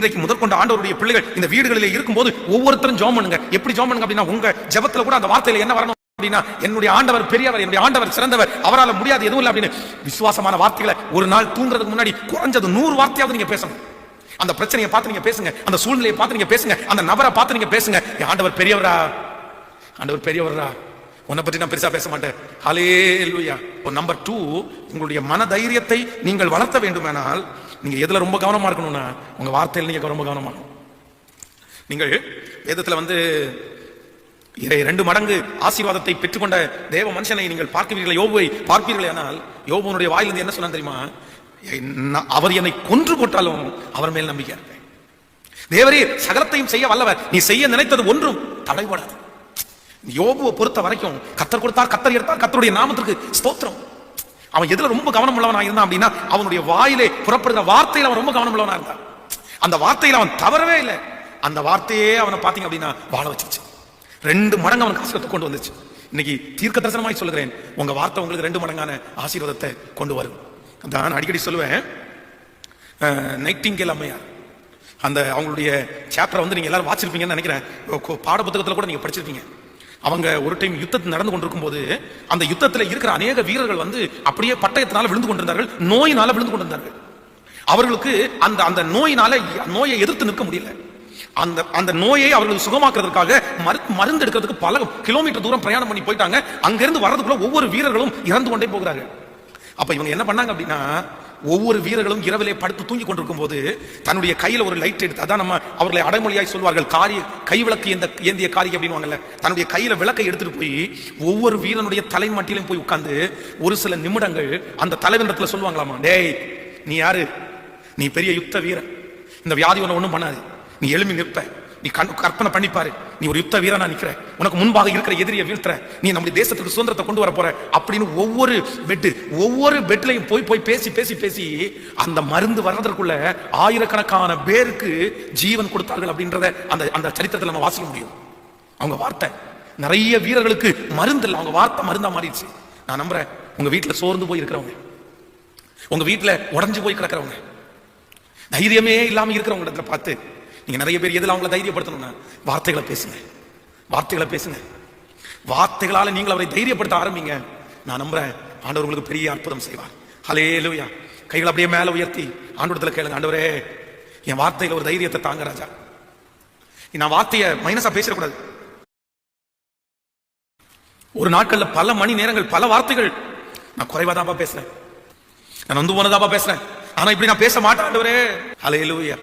இன்றைக்கு முதற்கொண்ட ஆண்டவருடைய பிள்ளைகள் இந்த வீடுகளிலே இருக்கும்போது ஒவ்வொருத்தரும் ஜோம் பண்ணுங்க. எப்படி ஜோம் பண்ணுங்க அப்படின்னா உங்க ஜபத்துல கூட அந்த வார்த்தையில என்ன வரணும் அப்படின்னா என்னுடைய ஆண்டவர் பெரியவர் என்னுடைய ஆண்டவர் சிறந்தவர் அவரால் முடியாது எதுவும் இல்லை அப்படின்னு விசுவாசமான வார்த்தைகளை ஒரு நாள் தூங்குறதுக்கு முன்னாடி குறைஞ்சது நூறு வார்த்தையாவது நீங்க பேசணும். அந்த பிரச்சனையை பார்த்து நீங்க பேசுங்க அந்த சூழ்நிலையை பார்த்து நீங்க பேசுங்க அந்த நபரை பார்த்து நீங்க பேசுங்க. என் ஆண்டவர் பெரியவரா? ஆண்டவர் பெரியவரா? உன்னை பற்றி நான் பெருசா பேச மாட்டேன். ஹலே நம்பர் டூ உங்களுடைய மன தைரியத்தை நீங்கள் வளர்த்த வேண்டுமானால் நீங்கள் எதில் ரொம்ப கவனமாக இருக்கணும்னா உங்கள் வார்த்தையில் நீங்கள் ரொம்ப கவனமாக நீங்கள் வேதத்தில் வந்து இதை ரெண்டு மடங்கு ஆசீர்வாதத்தை பெற்றுக்கொண்ட தேவ மனுஷனை நீங்கள் பார்க்கிறீர்களே? யோபுவை பார்ப்பீர்கள் ஆனால் யோபுனுடைய வாயிலிருந்து என்ன சொன்னான் தெரியுமா? அவர் என்னை கொன்று போட்டாலும் அவர் மேல் நம்பிக்கை இருப்பேன். தேவரே சகலத்தையும் செய்ய வல்லவர். நீ செய்ய நினைத்தது ஒன்றும் தடைபடாது. யோபுவை பொறுத்த வரைக்கும் கத்தர் கொடுத்தார் கத்தர் எடுத்தார் கத்தருடைய நாமத்திற்கு ஸ்தோத்திரம். அவன் எதுல ரொம்ப கவனம் உள்ளவனா இருந்தான் அப்படின்னா அவனுடைய வாயிலே புறப்படுற வார்த்தையில அவன் ரொம்ப கவனம் உள்ளவனா இருந்தான். அந்த வார்த்தையில அவன் தவறவே இல்லை. அந்த வார்த்தையே அவனை பாத்தீங்க அப்படின்னா வாழ வச்சிருச்சு. ரெண்டு மடங்கு அவன் ஆசீர்வாதத்தை கொண்டு வந்துச்சு. இன்னைக்கு தீர்க்க தரிசனமாய் சொல்லுகிறேன் உங்க வார்த்தை உங்களுக்கு ரெண்டு மடங்கான ஆசீர்வாதத்தை கொண்டு வரும். நான் அடிக்கடி சொல்லுவேன் நைட்டிங்கேல் அம்மையார். அந்த அவங்களுடைய சாப்டரை வந்து நீங்க எல்லாரும் வாச்சிருப்பீங்கன்னு நினைக்கிறேன். பாட புத்தகத்துல கூட நீங்க படிச்சிருப்பீங்க. அவங்க ஒரு டைம் யுத்தத்தில் நடந்து கொண்டிருக்கும் போது அந்த யுத்தத்தில் இருக்கிற அநேக வீரர்கள் வந்து அப்படியே பட்டயத்தினால விழுந்து கொண்டிருந்தார்கள் நோயினால விழுந்து கொண்டிருந்தார்கள். அவர்களுக்கு அந்த அந்த நோயினால நோயை எதிர்த்து நிற்க முடியல. அந்த அந்த நோயை அவர்கள் சுகமாக்குறதுக்காக மரு மருந்து எடுக்கிறதுக்கு பல கிலோமீட்டர் தூரம் பிரயாணம் பண்ணி போயிட்டாங்க. அங்கிருந்து வர்றதுக்குள்ள ஒவ்வொரு வீரர்களும் இறந்து கொண்டே போகிறாங்க அப்ப இவங்க என்ன பண்ணாங்க அப்படின்னா ஒவ்வொரு வீரர்களும் இரவிலே படுத்து தூங்கி கொண்டிருக்கும் போது தன்னுடைய கையில் ஒரு லைட் எடுத்து அதான் நம்ம அவர்களை அடைமொழியாய் சொல்வார்கள் காரிய கை விளக்கு எந்த ஏந்திய காரி அப்படின்னு தன்னுடைய கையில விளக்கை எடுத்துட்டு போய் ஒவ்வொரு வீரனுடைய தலைமட்டிலும் போய் உட்கார்ந்து ஒரு சில நிமிடங்கள் அந்த தலைவனிடத்துல சொல்லுவாங்களாமா டேய் நீ யாரு? நீ பெரிய யுத்த வீரன். இந்த வியாதி ஒன்று ஒன்றும் பண்ணாது. நீ எழுமி நிற்ப. நீ கண் கற்பனை பண்ணிப்பாரு. நீ ஒரு யுத்த வீரனா நிக்கிற. உனக்கு முன்பாக இருக்கிற எதிரியை வீழ்த்துற. நீ நம்முடைய தேசத்துக்கு சுதந்திரத்தை கொண்டு வர போற அப்படின்னு ஒவ்வொரு பெட்டு ஒவ்வொரு பெட்லையும் போய் போய் பேசி பேசி பேசி அந்த மருந்து வர்றதற்குள்ள ஆயிரக்கணக்கான பேருக்கு ஜீவன் கொடுத்தார்கள் அப்படின்றத அந்த அந்த சரித்திரத்தில் நம்ம வாசிக்க முடியும். அவங்க வார்த்தை. நிறைய வீரர்களுக்கு மருந்து இல்லை. அவங்க வார்த்தை மருந்தா மாறிடுச்சு. நான் நம்புறேன். உங்க வீட்டுல சோர்ந்து போய் இருக்கிறவங்க. உங்க வீட்டுல உடைஞ்சு போய் கிடக்கிறவங்க. தைரியமே இல்லாம இருக்கிறவங்க இடத்துல பார்த்து நீங்க நிறைய பேர் எதில் அவங்கள தைரியப்படுத்தணும்னா? வார்த்தைகளை பேசுங்க. வார்த்தைகளை பேசுங்க. வார்த்தைகளால் நீங்கள் அவரை தைரியப்படுத்த ஆரம்பிங்க. நான் நம்புறேன் ஆண்டவர்களுக்கு பெரிய அற்புதம் செய்வார். ஹலே லூயா கைகளை அப்படியே மேலே உயர்த்தி ஆண்டோடத்தில் கேளுங்க ஆண்டவரே என் வார்த்தையில் ஒரு தைரியத்தை தாங்க ராஜா. நான் வார்த்தையை மைனஸாக பேசிடக்கூடாது ஒரு நாட்களில் பல மணி நேரங்கள் பல வார்த்தைகள். நான் குறைவாதாப்பா பேசுறேன். நான் வந்து போனதாப்பா பேசுறேன். ஆனா இப்படி நான் பேச மாட்டேன் ஆண்டவரே. ஹலே லூயா